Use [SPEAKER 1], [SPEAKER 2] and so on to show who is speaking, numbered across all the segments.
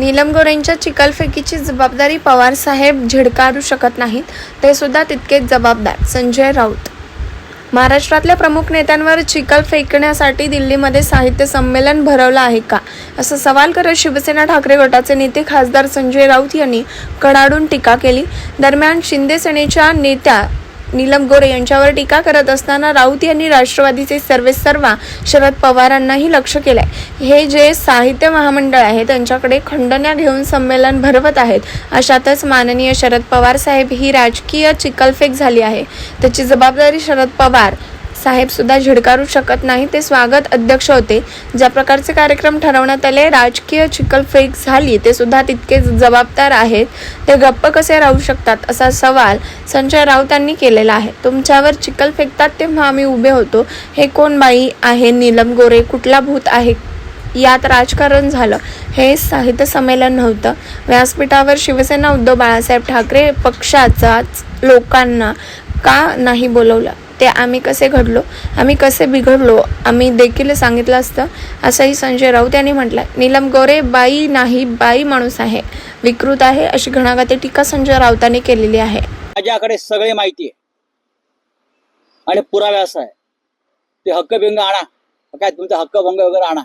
[SPEAKER 1] नीलम गोरेंच्या चिकलफेकीची जबाबदारी पवार साहेब झिडकारू शकत नाहीत ते सुद्धा तितकेच जबाबदार संजय राऊत. महाराष्ट्रातल्या प्रमुख नेत्यांवर चिखल फेकण्यासाठी दिल्लीमध्ये साहित्य संमेलन भरवलं आहे का? असा सवाल करत शिवसेना ठाकरे गटाचे नेते खासदार संजय राऊत यांनी कडाडून टीका केली. दरम्यान शिंदे सेनेच्या नेत्या नीलम गोरे यांच्यावर टीका करत असताना राऊत यांनी राष्ट्रवादीचे सर्वे सर्वा शरद पवारांनाही लक्ष केलंय. हे जे साहित्य महामंडळ आहे त्यांच्याकडे खंडण्या घेऊन संमेलन भरवत आहेत अशातच माननीय शरद पवार साहेब ही राजकीय चिकलफेक झाली आहे. त्याची जबाबदारी शरद पवार साहेबसुद्धा झिडकारू शकत नाही. ते स्वागत अध्यक्ष होते. ज्या प्रकारचे कार्यक्रम ठरवण्यात आले राजकीय चिकलफेक झाली ते सुद्धा तितकेच जबाबदार आहेत. ते गप्प कसे राहू शकतात असा सवाल संजय राऊतांनी केलेला आहे. तुमच्यावर चिखल फेकतात तेव्हा आम्ही उभे होतो. हे कोण बाई आहे? नीलम गोरे कुठला भूत आहे? यात राजकारण झालं. हे साहित्य संमेलन नव्हतं. व्यासपीठावर शिवसेना उद्धव बाळासाहेब ठाकरे पक्षाचाच लोकांना का नाही बोलवलं? ते आम्ही कसे घडलो आम्ही कसे बिघडलो आम्ही देखील सांगितलं असतं. असंही संजय राऊत यांनी म्हटलं नीलम गोरे बाई नाही बाई माणूस आहे. विकृत आहे अशी घणाघाती टीका संजय राऊतांनी केलेली आहे.
[SPEAKER 2] माझ्याकडे सगळे माहिती आहे. आणि पुरावे असा आहे. ते हक्कभंग आणा. काय तुमचा हक्कभंग वगैरे आणा.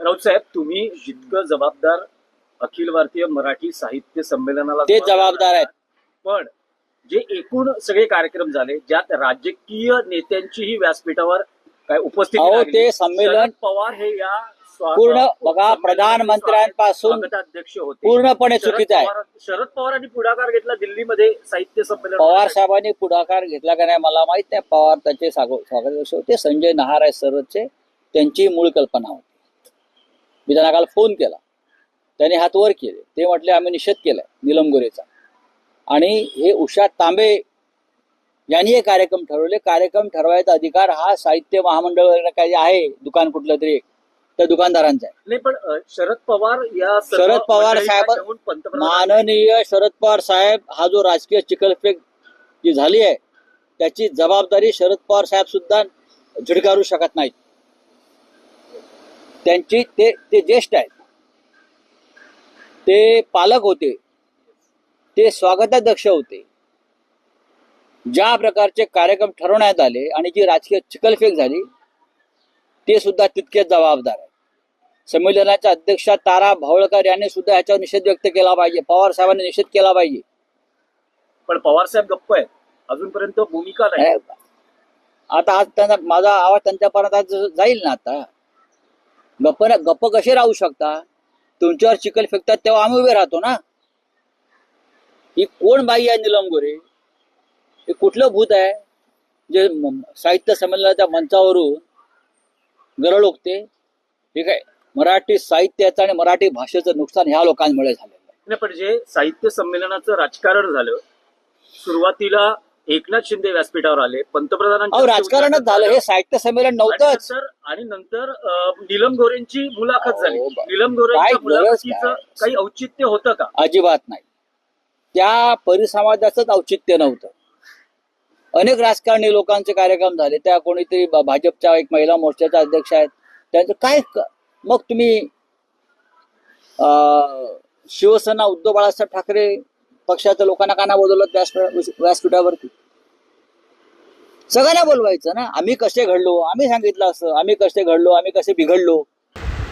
[SPEAKER 3] राऊत साहेब तुम्ही जितकं जबाबदार अखिल भारतीय मराठी साहित्य संमेलनाला
[SPEAKER 2] ते जबाबदार आहेत.
[SPEAKER 3] पण जे एकूण सगळे कार्यक्रम झाले ज्यात राजकीय नेत्यांचीही व्यासपीठावर काय उपस्थिती
[SPEAKER 2] अहो,
[SPEAKER 3] लागली.
[SPEAKER 2] ते संमेलन
[SPEAKER 3] पवार हे या स्वा-
[SPEAKER 2] पूर्ण बघा, प्रधानमंत्र्यांपासून
[SPEAKER 3] स्वागताध्यक्ष होते.
[SPEAKER 2] पूर्णपणे
[SPEAKER 3] शरद
[SPEAKER 2] चुकीचं आहे.
[SPEAKER 3] पवार- शरद पवारांनी पुढाकार घेतला दिल्लीमध्ये साहित्य संमेलन
[SPEAKER 2] पवार साहेबांनी पुढाकार घेतला का नाही मला माहीत नाही. पवार त्याचे स्वागत होते. संजय नहार आहे सरचे त्यांची मूळ कल्पना होती. मी त्यांना काल फोन केला. त्यांनी हात वर केले. ते म्हटले आम्ही निषेध केलाय. निलम गोरेचा आणि हे उषा तांबे यांनी हे कार्यक्रम ठरवले. कार्यक्रम ठरवायचा अधिकार हा साहित्य महामंडळ वगैरे काही आहे दुकान कुठलं तरी त्या दुकानदारांचा आहे.
[SPEAKER 3] नाही पण शरद पवार या
[SPEAKER 2] शरद पवार साहेब- माननीय शरद पवार साहेब हा जो राजकीय चिखलफेक जी झाली आहे त्याची जबाबदारी शरद पवार साहेब सुद्धा झिडकारू शकत नाहीत. त्यांची ते ते ज्येष्ठ आहेत. ते पालक होते. ते स्वागताध्यक्ष होते. ज्या प्रकारचे कार्यक्रम ठरवण्यात आले आणि जी राजकीय चिखलफेक झाली ते सुद्धा तितकेच जबाबदार आहे संमेलनाच्या अध्यक्षा तारा भावळकर यांनी सुद्धा ह्याच्यावर निषेध व्यक्त केला पाहिजे. पवार साहेबांनी निषेध केला पाहिजे.
[SPEAKER 3] पण पवार साहेब गप्प आहेत. अजूनपर्यंत भूमिका नाही.
[SPEAKER 2] आता आज त्यांना माझा आवाज त्यांच्यापर्यंत आज जाईल ना आता? गप्प गप्प कसे राहू शकता? तुमच्यावर चिखल फेकतात तेव्हा आम्ही उभे राहतो ना? ही कोण बाई आहे निलम गोरे? हे कुठलं भूत आहे? जे साहित्य संमेलनाच्या मंचावरून गरळ ओकते हे काय मराठी साहित्याचं आणि मराठी भाषेचं नुकसान ह्या लोकांमुळे झालेलं आहे.
[SPEAKER 3] नाही पण जे साहित्य संमेलनाचं राजकारण झालं सुरुवातीला एकनाथ शिंदे व्यासपीठावर आले पंतप्रधानांच्या
[SPEAKER 2] अहो राजकारणच झालं हे साहित्य संमेलन
[SPEAKER 3] आणि
[SPEAKER 2] नव्हतंच
[SPEAKER 3] नंतर आणि नंतर नीलम गोरेंची मुलाखत झाली. नीलम
[SPEAKER 2] काय?
[SPEAKER 3] काही औचित्य होतं का?
[SPEAKER 2] अजिबात नाही. त्या परिसमाजाचंच औचित्य नव्हतं. अनेक राजकारणी लोकांचे कार्यक्रम झाले. त्या कोणीतरी भाजपच्या एक महिला मोर्चाच्या अध्यक्ष आहेत. त्यांचं काय मग तुम्ही शिवसेना उद्धव बाळासाहेब ठाकरे पक्षाच्या लोकांना का नाही बोलवलं व्यासपीठावरती? सगळ्यांना बोलवायचं ना? आम्ही कसे घडलो? आम्ही सांगितलं असं. आम्ही कसे घडलो? आम्ही कसे बिघडलो?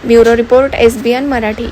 [SPEAKER 1] Bureau report S B N Marathi.